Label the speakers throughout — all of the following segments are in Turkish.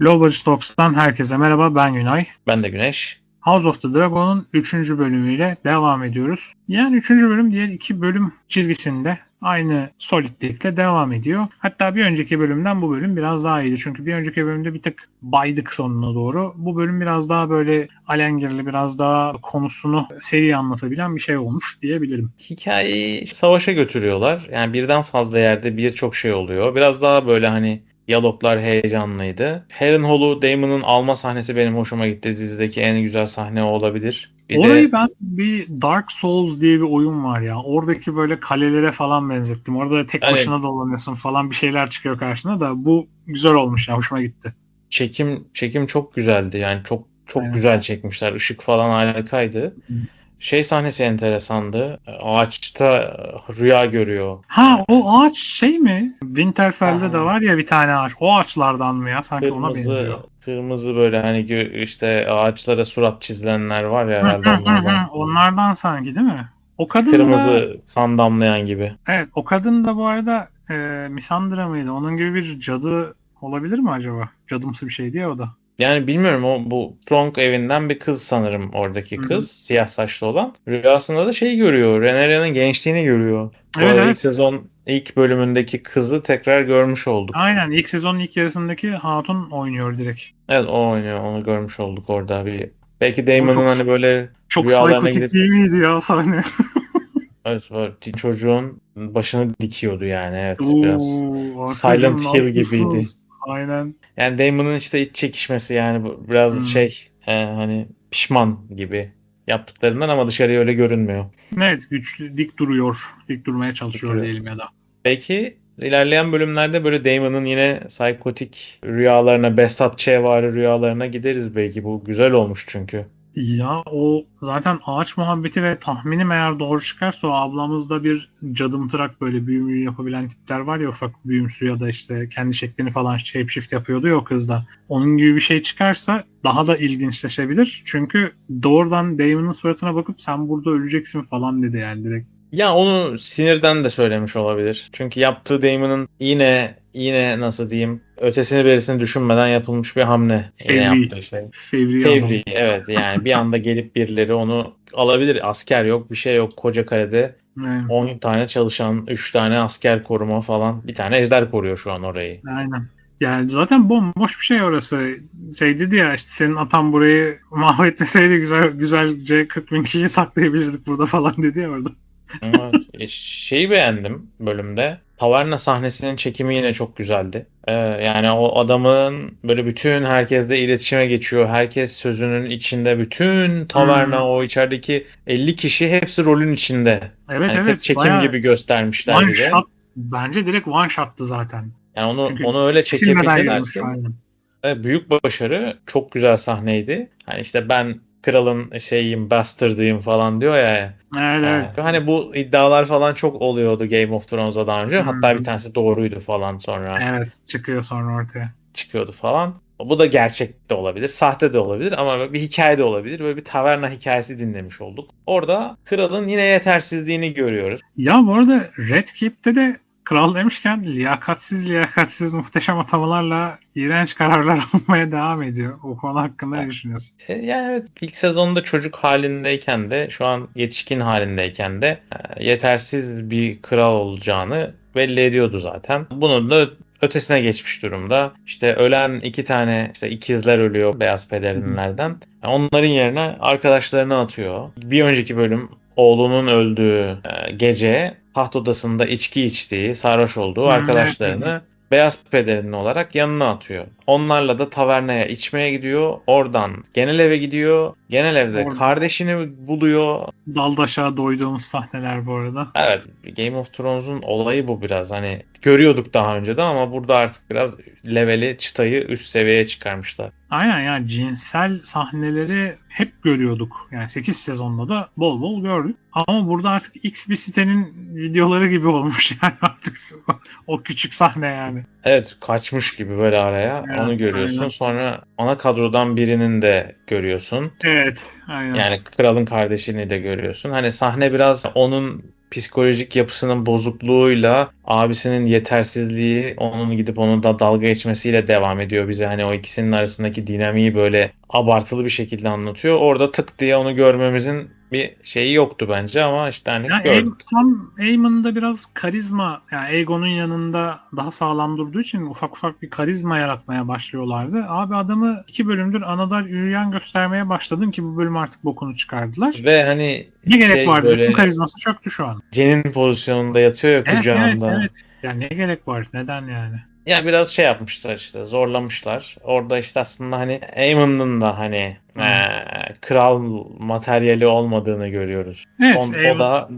Speaker 1: Budget Talks'tan herkese merhaba ben Günay.
Speaker 2: Ben de Güneş.
Speaker 1: House of the Dragon'un 3. bölümüyle devam ediyoruz. Yani 3. bölüm diğer iki bölüm çizgisinde aynı solidlikle devam ediyor. Hatta bir önceki bölümden bu bölüm biraz daha iyiydi. Çünkü bir önceki bölümde bir tık baydık sonuna doğru. Bu bölüm biraz daha böyle alengirli, biraz daha konusunu seri anlatabilen bir şey olmuş diyebilirim.
Speaker 2: Hikayeyi savaşa götürüyorlar. Yani birden fazla yerde birçok şey oluyor. Biraz daha böyle hani diyaloglar heyecanlıydı. Harrenhal'u Damon'ın alma sahnesi benim hoşuma gitti. Dizideki en güzel sahne olabilir. Bir
Speaker 1: Orayı
Speaker 2: de
Speaker 1: ben bir Dark Souls diye bir oyun var ya. Oradaki böyle kalelere falan benzettim. Orada tek
Speaker 2: Hani-
Speaker 1: başına dolanıyorsun falan bir şeyler çıkıyor karşına da bu güzel olmuş ya. Hoşuma gitti.
Speaker 2: çekim çekim çok güzeldi. Yani çok çok
Speaker 1: Evet.
Speaker 2: güzel çekmişler. Işık falan harikaydı.
Speaker 1: Hı.
Speaker 2: Şey sahnesi enteresandı. Ağaçta rüya görüyor.
Speaker 1: Ha o ağaç şey mi? Winterfell'de
Speaker 2: Aha.
Speaker 1: de var ya bir tane ağaç. O ağaçlardan mı ya? Sanki ona
Speaker 2: Kırmızı
Speaker 1: benziyor.
Speaker 2: kırmızı böyle hani işte ağaçlara surat çizilenler var ya herhalde onlardan.
Speaker 1: Onlardan sanki değil mi? O kadın da,
Speaker 2: Kırmızı kan damlayan gibi.
Speaker 1: evet o kadın da bu arada e, Misandra mıydı? Onun gibi bir cadı olabilir mi acaba? Cadımsı bir şey diye o da.
Speaker 2: Yani bilmiyorum o bu Strong evinden bir kız sanırım oradaki kız. Siyah saçlı olan. Rüyasında da şey görüyor. Rhaenyra'nın gençliğini görüyor.
Speaker 1: Evet, evet.
Speaker 2: ilk sezon ilk bölümündeki kızı tekrar görmüş olduk.
Speaker 1: Aynen ilk sezonun ilk yarısındaki Hatun oynuyor direkt.
Speaker 2: Evet o oynuyor. Onu görmüş olduk orada bir. Belki Daemon'un
Speaker 1: çok-
Speaker 2: hani böyle
Speaker 1: Çok psikotik
Speaker 2: gidip-
Speaker 1: değil miydi ya sahne?
Speaker 2: evet, böyle çocuğun başını dikiyordu yani. Evet
Speaker 1: Oo,
Speaker 2: biraz. Silent Hill gibiydi.
Speaker 1: Aynen.
Speaker 2: Yani Daemon'un işte iç çekişmesi yani biraz
Speaker 1: Hmm.
Speaker 2: şey e, hani pişman gibi yaptıklarından ama dışarıya öyle görünmüyor.
Speaker 1: Evet güçlü dik duruyor. Dik durmaya çalışıyor
Speaker 2: duruyor.
Speaker 1: diyelim ya da.
Speaker 2: Belki ilerleyen bölümlerde böyle Damon'ın yine psikotik rüyalarına, Behzat Ç'vari rüyalarına gideriz belki. Bu güzel olmuş çünkü.
Speaker 1: Ya o zaten ağaç muhabbeti ve tahminim eğer doğru çıkarsa o ablamızda bir cadımtırak böyle büyümü yapabilen tipler var ya ufak büyümsü ya da işte kendi şeklini falan shapeshift yapıyordu ya o kızda. Onun gibi bir şey çıkarsa daha da ilginçleşebilir. Çünkü doğrudan Damon'ın suratına bakıp sen burada öleceksin falan dedi yani direkt.
Speaker 2: Ya onu sinirden de söylemiş olabilir. Çünkü yaptığı Damon'ın yine yine nasıl diyeyim ötesini berisini düşünmeden yapılmış bir hamle.
Speaker 1: Fevri.
Speaker 2: yaptığı şey.
Speaker 1: Fevri,
Speaker 2: Fevri evet yani bir anda gelip birileri onu alabilir. Asker yok bir şey yok koca kalede
Speaker 1: adam.
Speaker 2: 10 tane çalışan 3 tane asker koruma falan bir tane ejder koruyor şu an orayı.
Speaker 1: Aynen. Yani zaten bomboş bir şey orası. Şey dedi ya işte senin atan burayı mahvetmeseydi güzel güzelce 40 bin kişiyi saklayabilirdik burada falan dedi ya orada.
Speaker 2: Ama e, şeyi beğendim bölümde. Taverna sahnesinin çekimi yine çok güzeldi. Ee, yani o adamın böyle bütün herkesle iletişime geçiyor. Herkes sözünün içinde. Bütün taverna
Speaker 1: Hmm.
Speaker 2: o içerideki 50 kişi hepsi rolün içinde.
Speaker 1: Evet
Speaker 2: Yani
Speaker 1: evet.
Speaker 2: tek çekim
Speaker 1: bayağı
Speaker 2: gibi göstermişler
Speaker 1: one
Speaker 2: bize.
Speaker 1: shot. Bence direkt one shot'tı zaten.
Speaker 2: Yani onu
Speaker 1: Çünkü
Speaker 2: onu öyle çekebilirlerse büyük başarı. Çok güzel sahneydi. Hani işte ben kralın şeyiyim, bastard'ıyım falan diyor ya.
Speaker 1: Evet evet.
Speaker 2: Ee, Hani bu iddialar falan çok oluyordu Game of Thrones'da daha önce.
Speaker 1: Hmm.
Speaker 2: Hatta bir tanesi doğruydu falan sonra
Speaker 1: Evet çıkıyor sonra ortaya.
Speaker 2: çıkıyordu falan. Bu da gerçek de olabilir, sahte de olabilir ama bir hikaye de olabilir. Böyle bir taverna hikayesi dinlemiş olduk. Orada kralın yine yetersizliğini görüyoruz.
Speaker 1: Ya bu arada Red Keep'te de kral demişken liyakatsiz liyakatsiz muhteşem atamalarla iğrenç kararlar almaya devam ediyor. O konu hakkında ne düşünüyorsun?
Speaker 2: E, Yani evet ilk sezonda çocuk halindeyken de şu an yetişkin halindeyken de e, yetersiz bir kral olacağını belli ediyordu zaten. Bunun da ötesine geçmiş durumda. İşte ölen iki tane işte ikizler ölüyor beyaz pelerinlerden. Onların yerine arkadaşlarını atıyor. Bir önceki bölüm oğlunun öldüğü e, gece taht odasında içki içtiği, sarhoş olduğu
Speaker 1: Hı,
Speaker 2: arkadaşlarını
Speaker 1: evet,
Speaker 2: beyaz pederini olarak yanına atıyor. Onlarla da tavernaya içmeye gidiyor. Oradan genel eve gidiyor. Genel evde
Speaker 1: Orada.
Speaker 2: kardeşini buluyor.
Speaker 1: Daldaşa doyduğumuz sahneler bu arada.
Speaker 2: Evet Game of Thrones'un olayı bu biraz. Hani görüyorduk daha önce de ama burada artık biraz leveli çıtayı üst seviyeye çıkarmışlar.
Speaker 1: Aynen yani cinsel sahneleri hep görüyorduk. Yani 8 sezonda da bol bol gördük. Ama burada artık X bir sitenin videoları gibi olmuş yani artık o küçük sahne yani.
Speaker 2: Evet kaçmış gibi böyle araya
Speaker 1: Evet,
Speaker 2: onu görüyorsun.
Speaker 1: aynen.
Speaker 2: Sonra ana kadrodan birinin de görüyorsun.
Speaker 1: Evet aynen.
Speaker 2: Yani kralın kardeşini de görüyorsun. Hani sahne biraz onun psikolojik yapısının bozukluğuyla abisinin yetersizliği onun gidip onun da dalga geçmesiyle devam ediyor bize. Hani o ikisinin arasındaki dinamiği böyle abartılı bir şekilde anlatıyor. Orada tık diye onu görmemizin bir şeyi yoktu bence ama işte hani
Speaker 1: Ya
Speaker 2: gördük.
Speaker 1: Tam Eamon'da biraz karizma yani Aegon'un yanında daha sağlam durduğu için ufak ufak bir karizma yaratmaya başlıyorlardı. Abi adamı iki bölümdür anadar yürüyen göstermeye başladın ki bu bölüm artık bokunu çıkardılar.
Speaker 2: Ve hani
Speaker 1: Ne gerek
Speaker 2: şey
Speaker 1: vardı?
Speaker 2: böyle-
Speaker 1: Bütün karizması çöktü şu an.
Speaker 2: Cenin pozisyonunda yatıyor ya
Speaker 1: Evet evet
Speaker 2: kucağında.
Speaker 1: evet. Yani ne gerek var? Neden yani?
Speaker 2: Ya biraz şey yapmışlar işte zorlamışlar. Orada işte aslında hani Aemon'un da hani
Speaker 1: Hı.
Speaker 2: eee, kral materyali olmadığını görüyoruz.
Speaker 1: Evet.
Speaker 2: On- o
Speaker 1: Aemon-
Speaker 2: da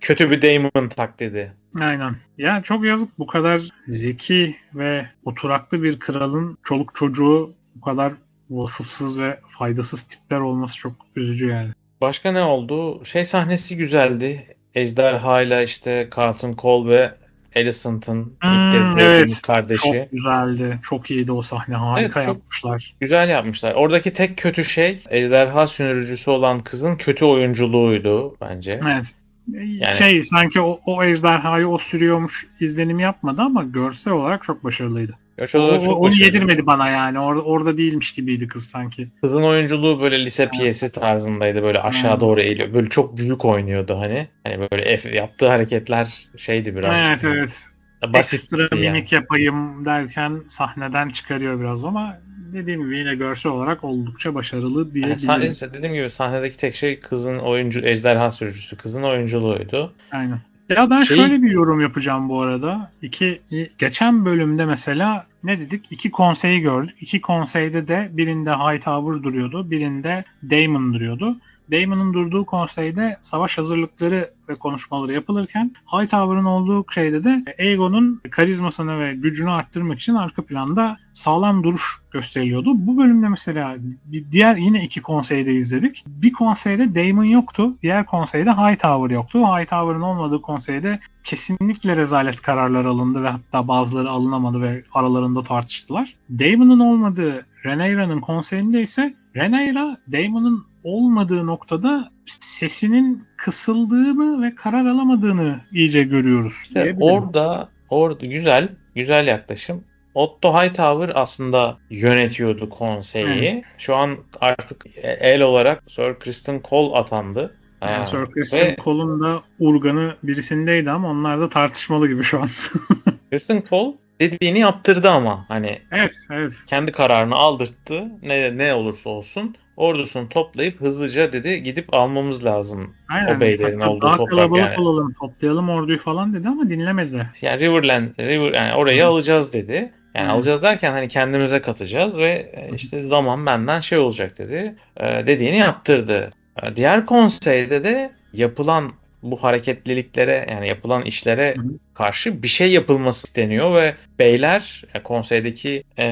Speaker 2: kötü bir Daemon taklidi.
Speaker 1: Aynen. Ya çok yazık bu kadar zeki ve oturaklı bir kralın çoluk çocuğu bu kadar vasıfsız ve faydasız tipler olması çok üzücü yani.
Speaker 2: Başka ne oldu? Şey sahnesi güzeldi. Ejderha ile işte Carlton Cole ve Alicent'ın
Speaker 1: Hmm,
Speaker 2: ilk kez
Speaker 1: evet.
Speaker 2: kardeşi.
Speaker 1: Çok güzeldi. Çok iyiydi o sahne. Harika
Speaker 2: Evet,
Speaker 1: yapmışlar.
Speaker 2: Güzel yapmışlar. Oradaki tek kötü şey ejderha sünürücüsü olan kızın kötü oyunculuğuydu bence.
Speaker 1: Evet. Şey sanki o, o ejderhayı o sürüyormuş izlenimi yapmadı ama görsel olarak çok başarılıydı.
Speaker 2: Görsel
Speaker 1: O,
Speaker 2: olarak
Speaker 1: o-
Speaker 2: çok
Speaker 1: onu
Speaker 2: başarılı.
Speaker 1: yedirmedi bana yani. Orada, orada değilmiş gibiydi kız sanki.
Speaker 2: Kızın oyunculuğu böyle lise piyesi tarzındaydı. Böyle aşağı
Speaker 1: Hmm.
Speaker 2: doğru eğiliyor. Böyle çok büyük oynuyordu hani. Hani böyle F- yaptığı hareketler şeydi biraz.
Speaker 1: Evet evet.
Speaker 2: Basitti
Speaker 1: Ekstra
Speaker 2: yani.
Speaker 1: mimik yapayım derken sahneden çıkarıyor biraz ama dediğim gibi yine görsel olarak oldukça başarılı
Speaker 2: Yani
Speaker 1: diyebilirim.
Speaker 2: sahne, dediğim gibi sahnedeki tek şey kızın oyuncu ejderha sürücüsü. Kızın oyunculuğuydu.
Speaker 1: Aynen. Ya ben
Speaker 2: Şey-
Speaker 1: şöyle bir yorum yapacağım bu arada. İki geçen bölümde mesela ne dedik? İki konseyi gördük. İki konseyde de birinde Hightower duruyordu, birinde Daemon duruyordu. Daemon'un durduğu konseyde savaş hazırlıkları ve konuşmaları yapılırken Hightower'ın olduğu şeyde de Aegon'un karizmasını ve gücünü arttırmak için arka planda sağlam duruş gösteriliyordu. Bu bölümde mesela bir diğer yine iki konseyde izledik. Bir konseyde Daemon yoktu. Diğer konseyde Hightower yoktu. Hightower'ın olmadığı konseyde kesinlikle rezalet kararlar alındı ve hatta bazıları alınamadı ve aralarında tartıştılar. Daemon'un olmadığı Rhaenyra'nın konseyinde ise Rhaenyra Daemon'un olmadığı noktada sesinin kısıldığını ve karar alamadığını iyice görüyoruz.
Speaker 2: İşte orada orada güzel güzel yaklaşım. Otto Hightower aslında yönetiyordu konseyi. Şu an artık el olarak Sir Kristen Cole atandı.
Speaker 1: Yani
Speaker 2: Ha,
Speaker 1: Sir Christian
Speaker 2: ve
Speaker 1: Cole'un da urganı birisindeydi ama onlar da tartışmalı gibi şu an.
Speaker 2: Kristen Cole dediğini yaptırdı ama hani
Speaker 1: evet, evet.
Speaker 2: kendi kararını aldırttı. Ne ne olursa olsun ordusunu toplayıp hızlıca dedi gidip almamız lazım.
Speaker 1: Aynen.
Speaker 2: O beylerin
Speaker 1: Hatta
Speaker 2: olduğu
Speaker 1: daha
Speaker 2: toprak
Speaker 1: kalabalık
Speaker 2: yani.
Speaker 1: olalım, toplayalım orduyu falan dedi ama dinlemedi.
Speaker 2: Yani Riverland, River, yani orayı
Speaker 1: Hı.
Speaker 2: alacağız dedi. Yani
Speaker 1: Hı.
Speaker 2: alacağız derken hani kendimize katacağız ve e, işte zaman benden şey olacak dedi. E, dediğini yaptırdı. E, diğer konseyde de yapılan bu hareketliliklere yani yapılan işlere karşı bir şey yapılması isteniyor ve beyler e, konseydeki e,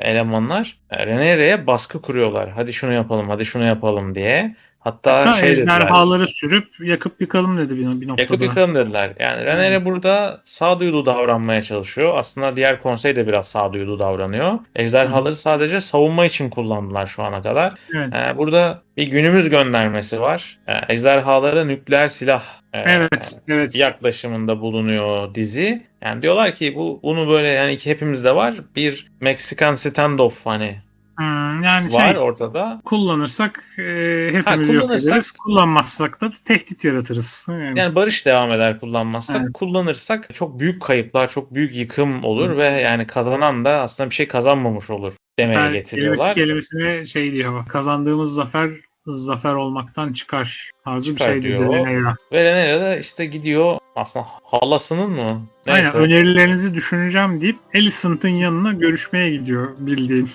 Speaker 2: elemanlar e, Rhaenyra'ya baskı kuruyorlar. Hadi şunu yapalım, hadi şunu yapalım diye. Hatta,
Speaker 1: Hatta
Speaker 2: şey dediler.
Speaker 1: ejderhaları sürüp yakıp yıkalım dedi bir, bir noktada.
Speaker 2: Yakıp yıkalım dediler. Yani Rhaenyra burada sağduyulu davranmaya çalışıyor. Aslında diğer konsey de biraz sağduyulu davranıyor. Ejderhaları sadece savunma için kullandılar şu ana kadar.
Speaker 1: Evet.
Speaker 2: Ee, burada bir günümüz göndermesi var. Ee, ejderhalara nükleer silah e,
Speaker 1: Evet, evet.
Speaker 2: yaklaşımında bulunuyor dizi. Yani diyorlar ki bu bunu böyle yani hepimizde var. Bir Meksikan standoff hani
Speaker 1: Hmm, yani
Speaker 2: var
Speaker 1: şey
Speaker 2: ortada.
Speaker 1: kullanırsak e, hepimiz yok
Speaker 2: kullanırsak-
Speaker 1: ederiz. Kullanmazsak da tehdit yaratırız. Yani,
Speaker 2: Yani barış devam eder kullanmazsak.
Speaker 1: Evet.
Speaker 2: Kullanırsak çok büyük kayıplar, çok büyük yıkım olur ve yani kazanan da aslında bir şey kazanmamış olur demeye
Speaker 1: ben
Speaker 2: getiriyorlar.
Speaker 1: kelimesi kelimesine şey diyor. Kazandığımız zafer zafer olmaktan çıkar tarzı
Speaker 2: Çıkar
Speaker 1: bir şey
Speaker 2: diyor.
Speaker 1: Rhaenyra.
Speaker 2: Ve Rhaenyra da işte gidiyor aslında halasının mı?
Speaker 1: Aynen
Speaker 2: Neyse.
Speaker 1: önerilerinizi düşüneceğim deyip Alicent'ın yanına görüşmeye gidiyor bildiğin.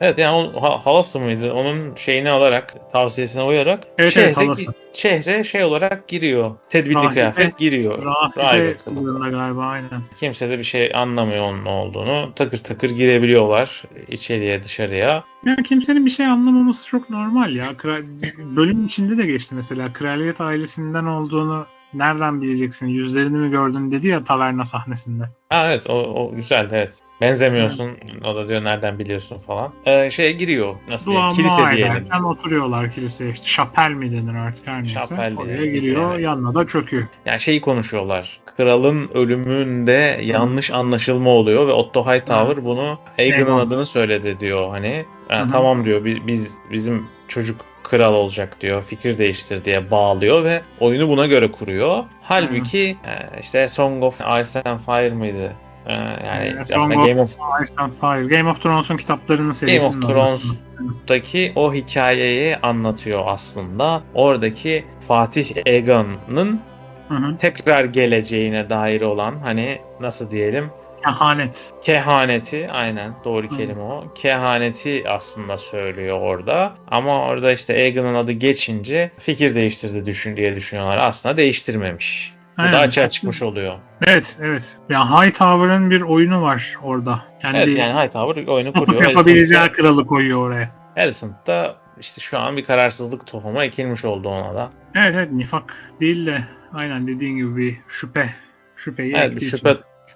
Speaker 2: Evet yani o ha- halası mıydı? Onun şeyini alarak, tavsiyesine uyarak
Speaker 1: Evet,
Speaker 2: şehre,
Speaker 1: evet, halası.
Speaker 2: şehre şey olarak giriyor. Tedbirli
Speaker 1: Rahibe.
Speaker 2: kıyafet giriyor.
Speaker 1: Rahibe
Speaker 2: Rahibe.
Speaker 1: galiba aynen.
Speaker 2: Kimse de bir şey anlamıyor onun ne olduğunu. Takır takır girebiliyorlar içeriye dışarıya.
Speaker 1: Yani kimsenin bir şey anlamaması çok normal ya. Kral- bölüm içinde de geçti mesela. Kraliyet ailesinden olduğunu nereden bileceksin yüzlerini mi gördün dedi ya taverna sahnesinde.
Speaker 2: Ha, evet o, o güzel evet. Benzemiyorsun. O da diyor nereden biliyorsun falan. Ee, şeye giriyor. Nasıl
Speaker 1: Dua
Speaker 2: diyeyim? Kilise diyelim.
Speaker 1: oturuyorlar kiliseye işte şapel mi denir artık her neyse.
Speaker 2: Şapel
Speaker 1: Oraya giriyor
Speaker 2: yani.
Speaker 1: yanına da çöküyor.
Speaker 2: Yani şeyi konuşuyorlar. Kralın ölümünde yanlış anlaşılma oluyor ve Otto Hightower bunu Aegon'un
Speaker 1: Aegon.
Speaker 2: adını söyledi diyor hani. Yani
Speaker 1: Hı hı.
Speaker 2: tamam diyor bi- biz bizim çocuk kral olacak diyor. Fikir değiştir diye bağlıyor ve oyunu buna göre kuruyor. Halbuki e, işte Song of Ice and Fire mıydı? E, Yani
Speaker 1: Ee,
Speaker 2: aslında
Speaker 1: Song
Speaker 2: Game of
Speaker 1: Ice and Fire. Game of Thrones'un kitaplarının serisinin
Speaker 2: Game of. Thrones'taki o hikayeyi anlatıyor aslında. Oradaki Fatih
Speaker 1: hı.
Speaker 2: tekrar geleceğine dair olan hani nasıl diyelim
Speaker 1: Kehanet.
Speaker 2: kehaneti aynen doğru
Speaker 1: Hı.
Speaker 2: kelime o. Kehaneti aslında söylüyor orada. Ama orada işte Aegon'un adı geçince fikir değiştirdi düşün diye düşünüyorlar. Aslında değiştirmemiş. Bu
Speaker 1: Aynen.
Speaker 2: da açığa çıkmış oluyor.
Speaker 1: Evet evet. Yani Hightower'ın bir oyunu var orada. Kendi
Speaker 2: Evet yani Hightower oyunu
Speaker 1: kaput
Speaker 2: kuruyor.
Speaker 1: yapabileceği
Speaker 2: Alicent
Speaker 1: kralı koyuyor oraya.
Speaker 2: Alicent da işte şu an bir kararsızlık tohumu ekilmiş oldu ona da.
Speaker 1: Evet evet nifak değil de aynen dediğin gibi bir şüphe. Şüpheyi
Speaker 2: Evet
Speaker 1: ektiği için.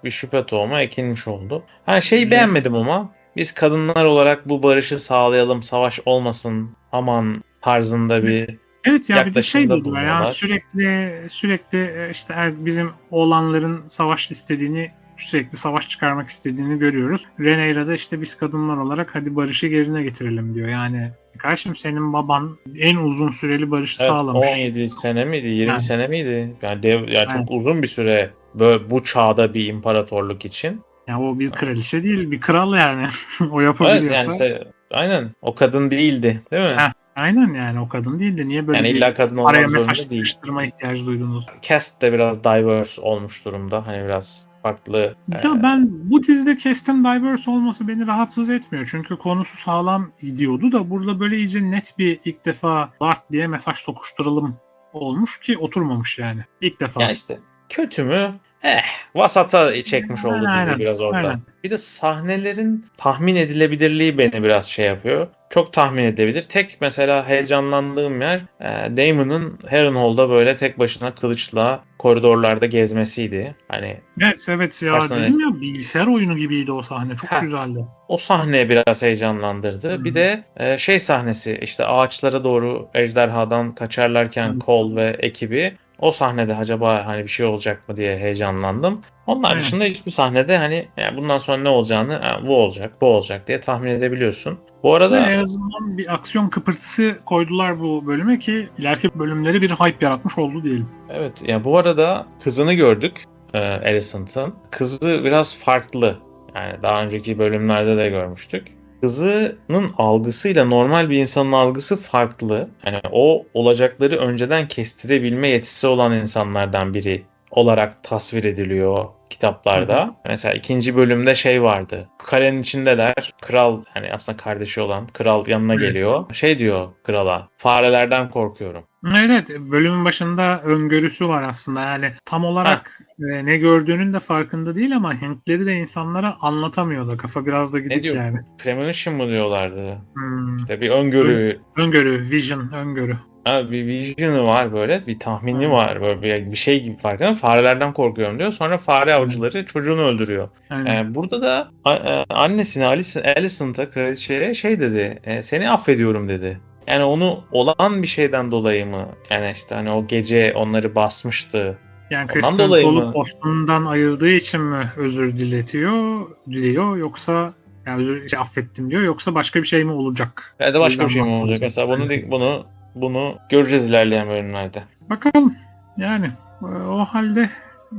Speaker 2: Bir şüphe tohumu ekilmiş oldu. Ha şeyi beğenmedim ama biz kadınlar olarak bu barışı sağlayalım savaş olmasın aman tarzında bir
Speaker 1: Evet ya bir de şey dediler yani sürekli sürekli e, işte er- bizim oğlanların savaş istediğini sürekli savaş çıkarmak istediğini görüyoruz. Rhaenyra da işte biz kadınlar olarak hadi barışı yerine getirelim diyor. Yani kardeşim senin baban en uzun süreli barışı
Speaker 2: Evet,
Speaker 1: sağlamış.
Speaker 2: 17 sene miydi? 20
Speaker 1: Yani.
Speaker 2: sene miydi? Yani dev, yani çok
Speaker 1: Evet.
Speaker 2: uzun bir süre böyle bu çağda bir imparatorluk için.
Speaker 1: Yani o bir kraliçe değil bir kral yani. o
Speaker 2: Evet
Speaker 1: yapabiliyorsa.
Speaker 2: yani işte aynen o kadın değildi, değil mi?
Speaker 1: Ha, Aynen yani o kadın değildi. Niye böyle
Speaker 2: yani illa kadın
Speaker 1: araya
Speaker 2: olmak
Speaker 1: mesaj
Speaker 2: zorunda değil.
Speaker 1: sıkıştırma ihtiyacı duydunuz?
Speaker 2: Cast de biraz diverse olmuş durumda. Hani biraz farklı.
Speaker 1: Ya
Speaker 2: e,
Speaker 1: ben bu dizide Cast'in diverse olması beni rahatsız etmiyor. Çünkü konusu sağlam gidiyordu da burada böyle iyice net bir ilk defa Bart diye mesaj sokuşturalım olmuş ki oturmamış yani. İlk defa.
Speaker 2: Ya işte kötü mü? Eh, vasata çekmiş oldu dizi
Speaker 1: Aynen,
Speaker 2: biraz orada.
Speaker 1: aynen.
Speaker 2: Bir de sahnelerin tahmin edilebilirliği beni biraz şey yapıyor. Çok tahmin edebilir. Tek mesela heyecanlandığım yer e, Damon'ın Harrenhal'da böyle tek başına kılıçla koridorlarda gezmesiydi. Hani
Speaker 1: Evet evet ya
Speaker 2: Personel.
Speaker 1: dedim ya bilgisayar oyunu gibiydi o sahne. Çok
Speaker 2: Ha.
Speaker 1: güzeldi.
Speaker 2: o sahne biraz heyecanlandırdı.
Speaker 1: Hı.
Speaker 2: Bir de e, şey sahnesi işte ağaçlara doğru ejderhadan kaçarlarken
Speaker 1: Hı.
Speaker 2: Cole ve ekibi o sahnede acaba hani bir şey olacak mı diye heyecanlandım. Onun
Speaker 1: Aynen.
Speaker 2: dışında hiçbir sahnede hani yani bundan sonra ne olacağını ha, bu olacak, bu olacak diye tahmin edebiliyorsun. Bu arada
Speaker 1: en azından bir aksiyon kıpırtısı koydular bu bölüme ki ileriki bölümleri bir hype yaratmış oldu diyelim.
Speaker 2: evet ya bu arada kızını gördük e, Alicent'ın. Kızı biraz farklı. Yani daha önceki bölümlerde de görmüştük. Kızının algısıyla normal bir insanın algısı farklı. Yani o olacakları önceden kestirebilme yetisi olan insanlardan biri olarak tasvir ediliyor kitaplarda. Mesela ikinci bölümde şey vardı. Kalenin içindeler. Kral yani aslında kardeşi olan kral yanına geliyor. Şey diyor krala. Farelerden korkuyorum.
Speaker 1: Evet bölümün başında öngörüsü var aslında yani tam olarak e, ne gördüğünün de farkında değil ama Hintleri de insanlara anlatamıyor da kafa biraz da gidik
Speaker 2: diyor?
Speaker 1: yani.
Speaker 2: Premonition mı diyorlardı?
Speaker 1: Hmm.
Speaker 2: İşte bir öngörü,
Speaker 1: Öngörü, vision, öngörü.
Speaker 2: ha, bir vision'ı var böyle, bir tahmini
Speaker 1: Hı.
Speaker 2: var böyle bir, bir şey gibi farkında. Farelerden korkuyorum diyor. Sonra fare avcıları çocuğunu öldürüyor.
Speaker 1: Aynen.
Speaker 2: Ee, burada da a- e, annesine Alice, Alicent'a kraliçeye şey dedi. e, seni affediyorum dedi. Yani onu olan bir şeyden dolayı mı? Yani işte hani o gece onları basmıştı.
Speaker 1: yani Cole'u
Speaker 2: mı?
Speaker 1: postundan ayırdığı için mi özür diletiyor, diliyor yoksa yani özür şey, affettim diyor yoksa başka bir şey mi olacak?
Speaker 2: Ya da başka bir şey mi olacak? Mesela bunu bunu bunu göreceğiz ilerleyen bölümlerde.
Speaker 1: Bakalım yani e, o halde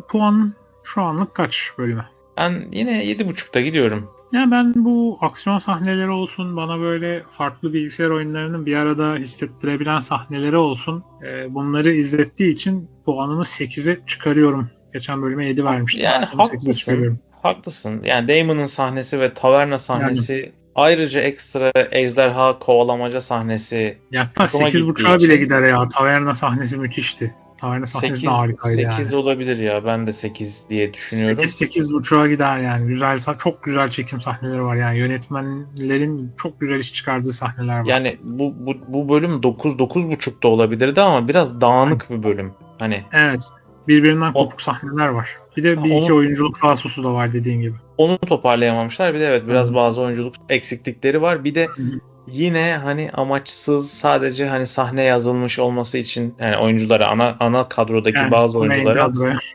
Speaker 1: puan şu anlık kaç bölüme?
Speaker 2: Ben yine 7.5'ta gidiyorum.
Speaker 1: Ya ben bu aksiyon sahneleri olsun, bana böyle farklı bilgisayar oyunlarının bir arada hissettirebilen sahneleri olsun. e, bunları izlettiği için puanımı 8'e çıkarıyorum. Geçen bölüme 7 vermiştim.
Speaker 2: Yani
Speaker 1: Bunu 8'e
Speaker 2: haklısın. Haklısın. Yani Damon'ın sahnesi ve taverna sahnesi ayrıca ekstra ejderha kovalamaca sahnesi
Speaker 1: Ya hatta
Speaker 2: Hoşuma
Speaker 1: 8.5'a
Speaker 2: gittiği
Speaker 1: bile gider ya. Taverna sahnesi müthişti. Taverna sahnesi
Speaker 2: 8,
Speaker 1: de harikaydı
Speaker 2: 8
Speaker 1: yani.
Speaker 2: olabilir ya. Ben de 8 diye düşünüyorum.
Speaker 1: 8-8.5'a gider yani. Güzel, çok güzel çekim sahneleri var yani. Yönetmenlerin çok güzel iş çıkardığı sahneler var.
Speaker 2: Yani bu, bu, bu bölüm 9 9.5 da olabilirdi ama biraz dağınık bir bölüm. Hani
Speaker 1: Evet. Birbirinden
Speaker 2: O-
Speaker 1: kopuk sahneler var. Bir de bir iki oyunculuk falsosu da var dediğin gibi.
Speaker 2: Onu toparlayamamışlar. Bir de evet biraz bazı oyunculuk eksiklikleri var. Bir de. Yine hani amaçsız sadece hani sahne yazılmış olması için yani oyunculara ana ana kadrodaki
Speaker 1: Yani
Speaker 2: bazı oyunculara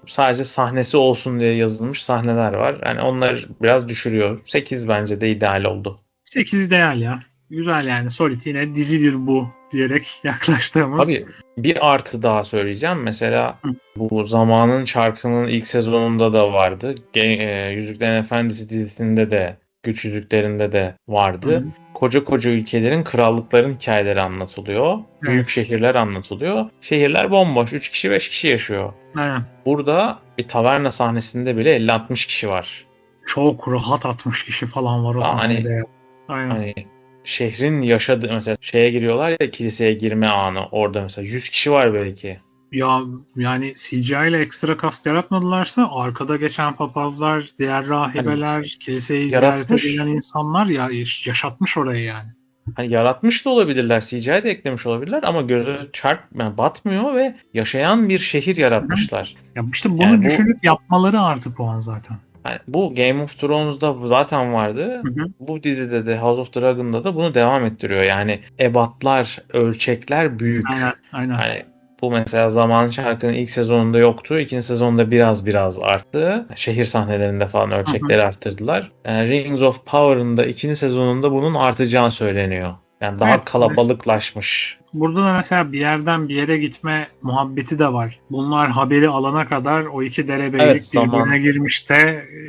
Speaker 2: sadece sahnesi olsun diye yazılmış sahneler var. Yani onlar biraz düşürüyor. 8 bence de ideal oldu.
Speaker 1: 8 ideal ya. Güzel yani. Solid yine dizidir bu diyerek yaklaştığımız.
Speaker 2: Abi bir artı daha söyleyeceğim. Mesela
Speaker 1: Hı.
Speaker 2: bu zamanın çarkının ilk sezonunda da vardı. Ge- e, Yüzüklerin Efendisi dizisinde de Güç Yüzüklerinde de vardı.
Speaker 1: Hı.
Speaker 2: Koca koca ülkelerin, krallıkların hikayeleri anlatılıyor.
Speaker 1: Evet.
Speaker 2: Büyük şehirler anlatılıyor. Şehirler bomboş. 3 kişi 5 kişi yaşıyor.
Speaker 1: Aynen.
Speaker 2: Burada bir taverna sahnesinde bile 50-60 kişi var.
Speaker 1: Çok rahat 60 kişi falan var o
Speaker 2: Aa, hani-.
Speaker 1: Aynen.
Speaker 2: Hani şehrin yaşadığı mesela şeye giriyorlar ya kiliseye girme anı orada mesela 100 kişi var belki.
Speaker 1: Ya yani CGI ile ekstra kast yaratmadılarsa arkada geçen papazlar, diğer rahibeler, kiliseyi
Speaker 2: Hani yaratmış.
Speaker 1: gelen insanlar ya yaşatmış orayı yani.
Speaker 2: Hani yaratmış da olabilirler, CGI de eklemiş olabilirler ama göze çarp yani batmıyor ve yaşayan bir şehir yaratmışlar.
Speaker 1: Ya işte bunu
Speaker 2: Yani bu-
Speaker 1: düşünüp yapmaları artı puan zaten.
Speaker 2: Yani bu Game of Thrones'da zaten vardı.
Speaker 1: Hı hı.
Speaker 2: Bu dizide de House of Dragon'da da bunu devam ettiriyor. Yani ebatlar, ölçekler büyük.
Speaker 1: Aynen, aynen.
Speaker 2: Yani bu mesela Zaman Şarkı'nın ilk sezonunda yoktu. İkinci sezonda biraz biraz arttı. Şehir sahnelerinde falan ölçekleri arttırdılar. Yani Rings of Power'ın da ikinci sezonunda bunun artacağı söyleniyor. Yani daha
Speaker 1: Evet,
Speaker 2: kalabalıklaşmış.
Speaker 1: Burada da mesela bir yerden bir yere gitme muhabbeti de var. Bunlar haberi alana kadar o iki derebeylik
Speaker 2: Evet, zaman.
Speaker 1: birbirine girmiş de e,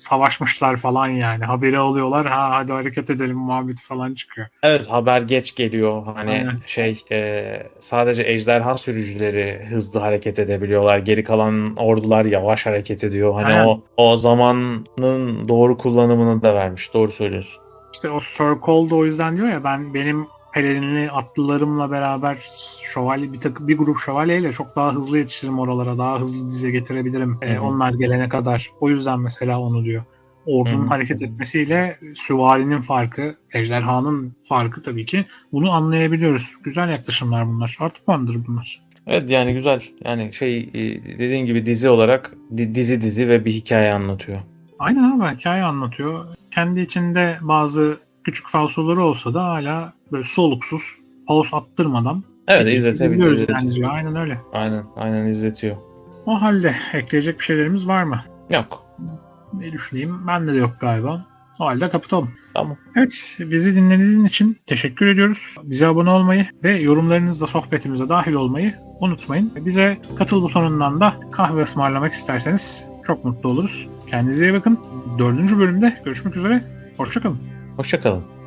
Speaker 1: savaşmışlar falan yani. Haberi alıyorlar ha hadi hareket edelim muhabbeti falan çıkıyor.
Speaker 2: Evet haber geç geliyor. Hani
Speaker 1: Aynen.
Speaker 2: şey e, sadece ejderha sürücüleri hızlı hareket edebiliyorlar. Geri kalan ordular yavaş hareket ediyor. Hani
Speaker 1: Aynen.
Speaker 2: o o zamanın doğru kullanımını da vermiş. Doğru söylüyorsun.
Speaker 1: İşte o Sir Cole da o yüzden diyor ya ben benim pelerinli atlılarımla beraber şövalye bir takım bir grup şövalyeyle çok daha hızlı yetişirim oralara. Daha hızlı dize getirebilirim. e,
Speaker 2: hı.
Speaker 1: onlar gelene kadar. O yüzden mesela onu diyor. Ordunun hareket etmesiyle süvarinin farkı, ejderhanın farkı tabii ki. Bunu anlayabiliyoruz. Güzel yaklaşımlar bunlar. Artı puandır bunlar.
Speaker 2: Evet yani güzel. Yani şey e, dediğin gibi dizi olarak di- dizi dizi ve bir hikaye anlatıyor.
Speaker 1: Aynen abi hikaye anlatıyor. Kendi içinde bazı küçük falsoları olsa da hala böyle soluksuz, pause attırmadan
Speaker 2: Evet
Speaker 1: izleyebiliyoruz
Speaker 2: izletebiliyor.
Speaker 1: yani
Speaker 2: izletiyor.
Speaker 1: diyor. Aynen öyle.
Speaker 2: Aynen aynen izletiyor.
Speaker 1: O halde ekleyecek bir şeylerimiz var mı?
Speaker 2: Yok.
Speaker 1: Ne düşüneyim? Bende de yok galiba. O halde kapatalım.
Speaker 2: Tamam.
Speaker 1: Evet, bizi dinlediğiniz için teşekkür ediyoruz. Bize abone olmayı ve yorumlarınızla sohbetimize dahil olmayı unutmayın. Bize katıl butonundan da kahve ısmarlamak isterseniz çok mutlu oluruz. Kendinize iyi bakın. Dördüncü bölümde görüşmek üzere. Hoşçakalın.
Speaker 2: Hoşçakalın.